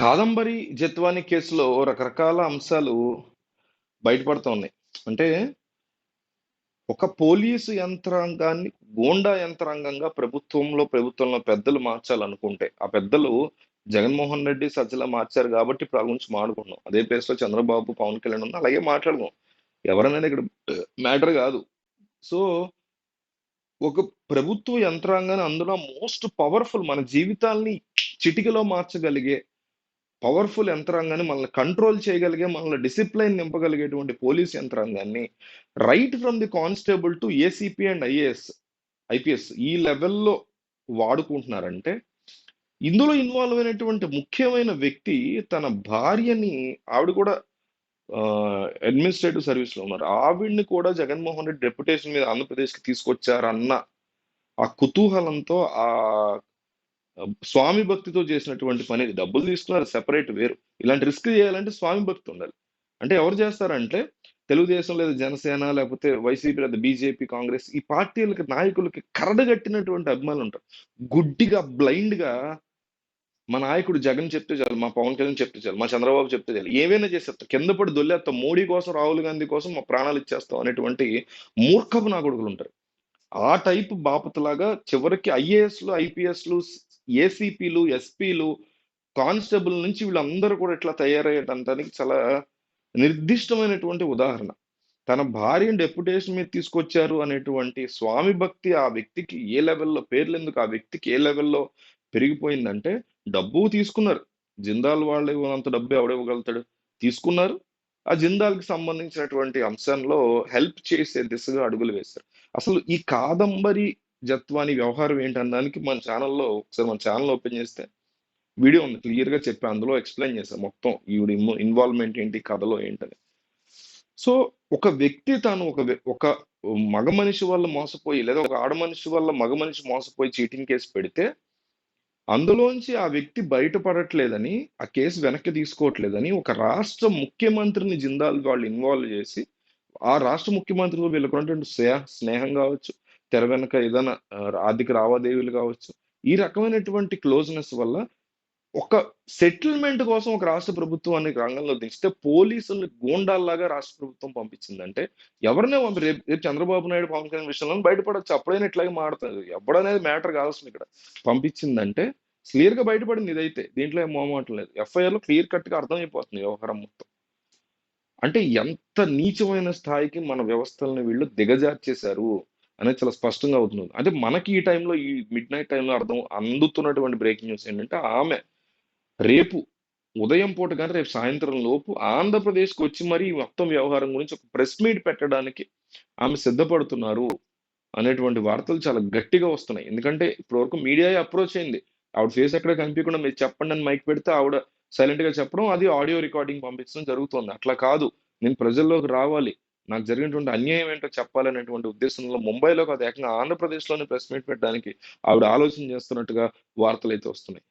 కాదంబరి జత్వాని కేసులో రకరకాల అంశాలు బయటపడుతూ ఉన్నాయి అంటే ఒక పోలీసు యంత్రాంగాన్ని గోండా యంత్రాంగంగా ప్రభుత్వంలో ప్రభుత్వంలో పెద్దలు మార్చాలనుకుంటే ఆ పెద్దలు జగన్మోహన్ రెడ్డి సజ్జల మార్చారు కాబట్టి ఇప్పుడు ఆ గురించి అదే ప్లేస్లో చంద్రబాబు పవన్ కళ్యాణ్ ఉన్నా అలాగే మాట్లాడుకున్నాం ఎవరనేది ఇక్కడ మ్యాటర్ కాదు. సో ఒక ప్రభుత్వ యంత్రాంగాన్ని అందులో మోస్ట్ పవర్ఫుల్ మన జీవితాల్ని చిటికలో మార్చగలిగే పవర్ఫుల్ యంత్రాంగాన్ని మనల్ని కంట్రోల్ చేయగలిగే మనల్ని డిసిప్లైన్ నింపగలిగేటువంటి పోలీస్ యంత్రాంగాన్ని right from the constable to ACP and IAS IPS ఈ లెవెల్లో వాడుకుంటున్నారంటే ఇందులో ఇన్వాల్వ్ అయినటువంటి ముఖ్యమైన వ్యక్తి తన భార్యని ఆవిడ కూడా అడ్మినిస్ట్రేటివ్ సర్వీస్లో ఉన్నారు. ఆవిడ్ని కూడా జగన్మోహన్ రెడ్డి డెప్యుటేషన్ మీద ఆంధ్రప్రదేశ్కి తీసుకొచ్చారన్న ఆ కుతూహలంతో ఆ స్వామి భక్తితో చేసినటువంటి పని డబ్బులు తీసుకున్నారు సెపరేట్ వేరు. ఇలాంటి రిస్క్ చేయాలంటే స్వామి భక్తి ఉండాలి. అంటే ఎవరు చేస్తారంటే తెలుగుదేశం లేదా జనసేన లేకపోతే వైసీపీ లేదా బీజేపీ కాంగ్రెస్ ఈ పార్టీలకి నాయకులకి కరడగట్టినటువంటి అభిమానులు ఉంటారు. గుడ్డిగా బ్లైండ్గా మా నాయకుడు జగన్ చెప్తే చాలు మా పవన్ కళ్యాణ్ చెప్తే చాలు మా చంద్రబాబు చెప్తే చాలు ఏవైనా చేసేస్తాం కింద పడి దొల్లేస్తాం మోడీ కోసం రాహుల్ గాంధీ కోసం మా ప్రాణాలు ఇచ్చేస్తాం అనేటువంటి మూర్ఖపు నా కొడుకులు ఉంటారు. ఆ టైప్ బాపతలాగా చివరికి ఐఏఎస్లు ఐపీఎస్లు ఏసీపీలు ఎస్పీలు కానిస్టేబుల్ నుంచి వీళ్ళందరూ కూడా ఇట్లా తయారయ్యేటంటానికి చాలా నిర్దిష్టమైనటువంటి ఉదాహరణ. తన భార్యను డెప్యుటేషన్ మీద తీసుకొచ్చారు అనేటువంటి స్వామి భక్తి ఆ వ్యక్తికి ఏ లెవెల్లో పేర్లు ఎందుకు ఆ వ్యక్తికి ఏ లెవెల్లో పెరిగిపోయిందంటే డబ్బు తీసుకున్నారు. జిందాల్ వాళ్ళు ఇవ్వనంత డబ్బు ఎవడివ్వగలుగుతాడు తీసుకున్నారు. ఆ జిందాల్కి సంబంధించినటువంటి అంశంలో హెల్ప్ చేసే దిశగా అడుగులు వేశారు. అసలు ఈ కాదంబరి జత్వాని వ్యవహారం ఏంటనడానికి మన ఛానల్లో ఒకసారి మన ఛానల్ ఓపెన్ చేస్తే వీడియో ఉంది క్లియర్గా చెప్పి అందులో ఎక్స్ప్లెయిన్ చేశాను మొత్తం ఈవిడ ఇన్వాల్వ్మెంట్ ఏంటి కథలో ఏంటని. సో ఒక వ్యక్తి తాను ఒక ఒక మగ మనిషి వల్ల మోసపోయి లేదా ఒక ఆడ మనిషి వల్ల మగ మనిషి మోసపోయి చీటింగ్ కేసు పెడితే అందులోంచి ఆ వ్యక్తి బయటపడట్లేదని ఆ కేసు వెనక్కి తీసుకోవట్లేదని ఒక రాష్ట్ర ముఖ్యమంత్రిని జిందాల్ వాళ్ళు ఇన్వాల్వ్ చేసి ఆ రాష్ట్ర ముఖ్యమంత్రితో వీళ్ళకున్నటువంటి స్నేహ స్నేహం కావచ్చు తెర వెనక ఏదైనా ఆర్థిక లావాదేవీలు కావచ్చు ఈ రకమైనటువంటి క్లోజ్నెస్ వల్ల ఒక సెటిల్మెంట్ కోసం ఒక రాష్ట్ర ప్రభుత్వాన్ని రంగంలో దించితే పోలీసుల్ని గూండాల్లాగా రాష్ట్ర ప్రభుత్వం పంపించిందంటే ఎవరినే పంపి రేపు రేపు చంద్రబాబు నాయుడు పవన్ కళ్యాణ్ విషయంలో బయటపడచ్చు. అప్పుడైనా ఇట్లాగే మాడతారు ఎవడనేది మ్యాటర్ కావాల్సింది ఇక్కడ. పంపించిందంటే క్లియర్గా బయటపడింది ఇదైతే. దీంట్లో ఏం మోమాటం లేదు. ఎఫ్ఐఆర్లో క్లియర్ కట్గా అర్థమైపోతుంది వ్యవహారం మొత్తం. అంటే ఎంత నీచమైన స్థాయికి మన వ్యవస్థలను వీళ్ళు దిగజార్చేశారు. అనేది చాలా స్పష్టంగా అవుతుంది. అంటే మనకి ఈ టైంలో ఈ మిడ్ నైట్ టైంలో అర్థం అందుతున్నటువంటి బ్రేకింగ్ న్యూస్ ఏంటంటే ఆమె రేపు ఉదయం పూట కానీ రేపు సాయంత్రం లోపు ఆంధ్రప్రదేశ్కి వచ్చి మరి మొత్తం వ్యవహారం గురించి ఒక ప్రెస్ మీట్ పెట్టడానికి ఆమె సిద్ధపడుతున్నారు అనేటువంటి వార్తలు చాలా గట్టిగా వస్తున్నాయి. ఎందుకంటే ఇప్పటివరకు మీడియా అప్రోచ్ అయింది. ఆవిడ ఫేస్ ఎక్కడ కనిపించకుండా మీరు చెప్పండి అని మైక్ పెడితే ఆవిడ సైలెంట్గా చెప్పడం అది ఆడియో రికార్డింగ్ పంపించడం జరుగుతుంది. అట్లా కాదు. నేను ప్రజల్లోకి రావాలి. నాకు జరిగినటువంటి అన్యాయం ఏంటో చెప్పాలనేటువంటి ఉద్దేశంలో ముంబైలో కాదు ఏకంగా ఆంధ్రప్రదేశ్లోనే ప్రెస్ మీట్ పెట్టడానికి ఆవిడ ఆలోచన చేస్తున్నట్టుగా వార్తలు అయితే వస్తున్నాయి.